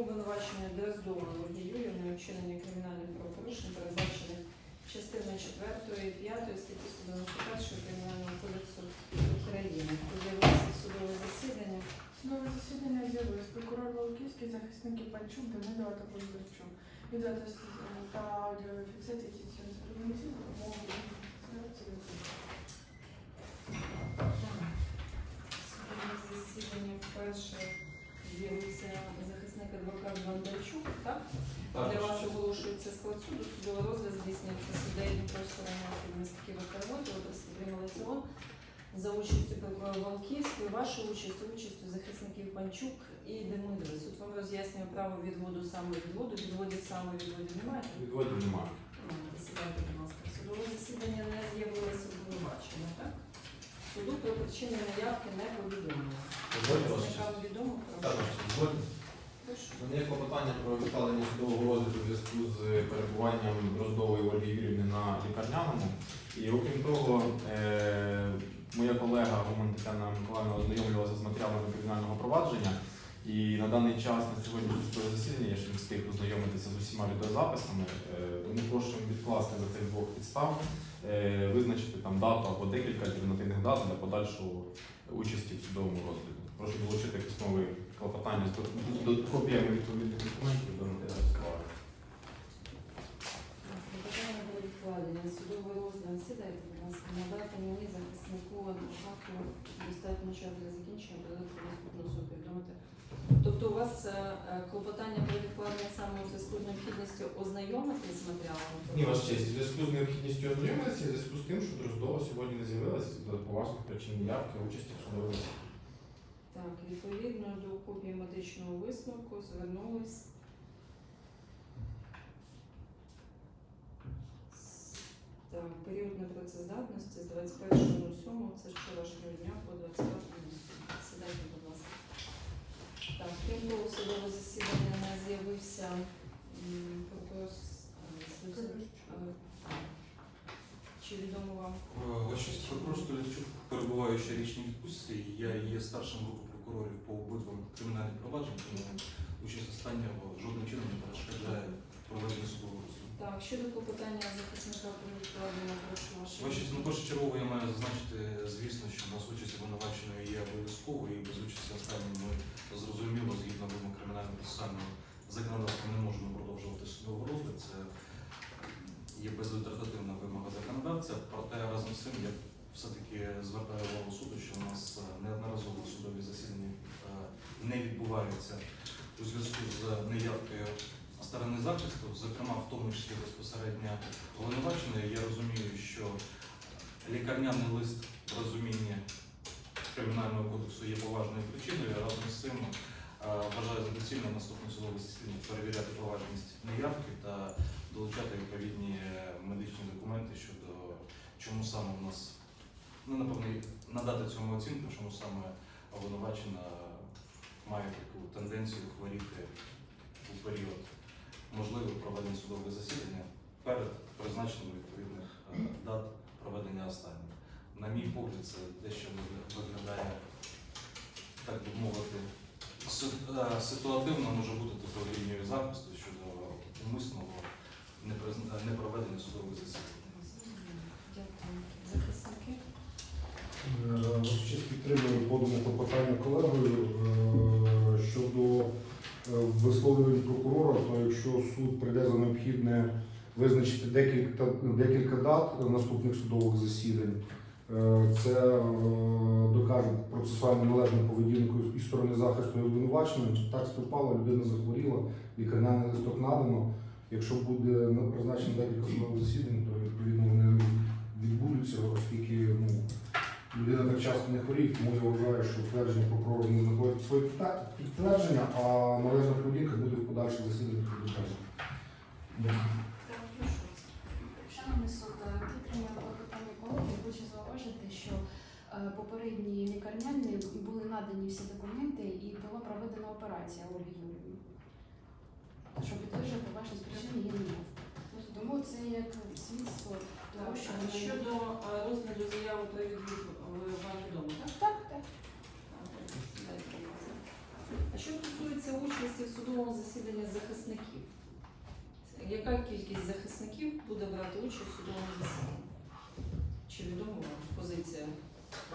обвинувачення Дроздової Ольги Юрівни у вчиненні кримінальних правопорушень, передбачених частиною 4 і 5 статті 191 Кримінального кодексу України. З'явилося судове засідання. Судове засідання з'явилось прокурор Волківський, захисники Панчук, Демидова та Бондарчук. Відео с- та аудіофіксації здійснюється працівниці за допомогою відеофіксації. Судове засідання вперше з'явився захисник адвокат Так? Для вас оголошується склад суду, судовий розгляд здійснюється суддею Дніпровського районного міста Києва та роботи, області приймали ЦО за участю прокурора Волківської, вашу участь, участю захисників Панчук і Демидовий. Суд вам роз'яснює право відводу самовідводу, відводів самовідводів немає? Відводів немає. Немає. Будь ласка. Судове засідання не з'явилося обвинувачення, так? Суду про причини наявки не повідомлено. Дозвольте мене є клопотання про відкладення судового розгляду у зв'язку з перебуванням Дроздової Ольги Юрівни на лікарняному. І окрім того, е, моя колега Гуман Тетяна Миколаївна ознайомлювалася з матеріалами кримінального провадження. І на даний час на сьогоднішнє судове засідання я ще не встиг ознайомитися з усіма відеозаписами. Е, Тому прошу відкласти за цих двох підстав, е, визначити там дату або декілька альтернативних дат для подальшого участі в судовому розгляді. Прошу долучити письмове клопотання з до- до копіями відповідних документів до матеріалів справи. Питання було відкладення. Судовий розгляд сідайте, будь ласка, надати мені захиснику адвокату достатньо часу для закінчення додатку наступного суду повідомити. Тобто у вас е, е, клопотання про відкладення саме у зв'язку з необхідністю ознайомитись з матеріалами? Ні, ваш честь, у зв'язку з необхідністю ознайомитися, в зв'язку з тим, що Дроздова сьогодні не з'явилась з поважних причин явки участі в судовому. Так, відповідно до копії медичного висновку звернулись. Так, період непрацездатності з 21.07, це з вчорашнього дня по 25.07. Сідайте, будь ласка. Так, крім того, судове засідання не з'явився прокурор з- е, Слюсар. Е, Чи відомо вам? Вашість прокурор Столярчук перебуває ще річній відпустці. Я є старшим групи прокурорів по обидвам кримінальним провадженням, тому участь останнього жодним чином не перешкоджає проведення судового розгляду. Так, щодо клопотання захисника про відкладення, прошу ваше. Вашість, ну першочергово я маю зазначити, звісно, що у нас участь обвинуваченої є обов'язковою і без участі останньої ми зрозуміло, згідно вимог кримінального процесуального законодавства не можемо продовжувати судовий розгляд. Це є безальтернативна вимога проте разом з цим я все-таки звертаю увагу суду, що у нас е, неодноразово судові засідання е, не відбуваються у зв'язку з неявкою сторони захисту, зокрема в тому числі безпосередньо обвинуваченої. Я розумію, що лікарняний лист в розумінні кримінального кодексу є поважною причиною. Разом з цим е, вважаю за доцільне наступне судове засідання перевіряти поважність неявки та долучати відповідні медичні документи щодо чому саме у нас ну напевно надати цьому оцінку, чому саме обвинувачена має таку тенденцію хворіти у період можливих проведення судового засідання перед призначенням відповідних е, дат проведення останніх. На мій погляд, це дещо виглядає, так би мовити, е, ситуативно може бути такою лінією захисту щодо умисного непроведення судових засідань. Підтримую подане клопотання колегою е, щодо е, висловлювань прокурора, то якщо суд прийде за необхідне визначити декілька, декілька дат наступних судових засідань, е, це е, докаже процесуально належну поведінку і сторони захисту і обвинуваченої. Так співпало, людина захворіла, лікарняний листок надано. Якщо буде ну, призначено декілька судових засідань, то відповідно вони відбудуться, оскільки ну, людина так часто не хворіє, тому я вважаю, що твердження прокурора не знаходить своє підтвердження, а належна поведінка буде в подальших засіданнях підтверджена. Так. Шановний суд, е, підтримує клопотання колеги. Хочу зауважити, що е, попередні лікарняні були надані всі документи і була проведена операція Ольги Юрівні. Що підтверджує поважність причини є неявка. Тому це як свідство Так, що а щодо е, розгляду заяви про відвід ви- вам відомо, так? Так, так. А що стосується участі в судовому засідання захисників. Яка кількість захисників буде брати участь у судовому засіданні? Чи відома вам позиція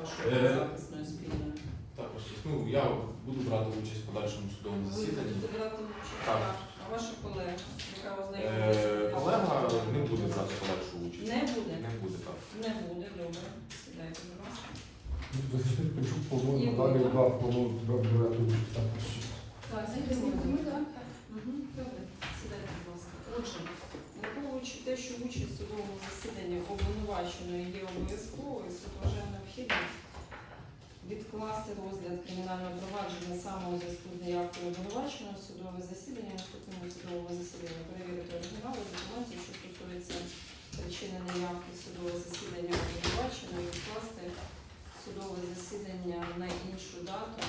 вашої Е, захисної спільної? Також ну я буду брати участь в подальшому судовому Ви засіданні. будете брати участь? Так. А ваша колега, яка Е, колега не буде брати подальшу участь. Не буде? Не буде так. Не буде, добре. Сідайте, будь ласка. Захисник Панчук планує І надалі ви? да, планує брати участь також. Так, Захисник ми, так? Угу, добре, сідайте, будь ласка. Отже, враховуючи те, що участь у судовому засіданні обвинуваченої є обов'язковою, суд вважає необхідним відкласти розгляд кримінального провадження саме у зв'язку з неявкою обвинуваченого судове засідання, наступному судовому засіданні перевірити оригінали документів, що стосуються причини неявки судового засідання обвинуваченого, відкласти судове засідання на іншу дату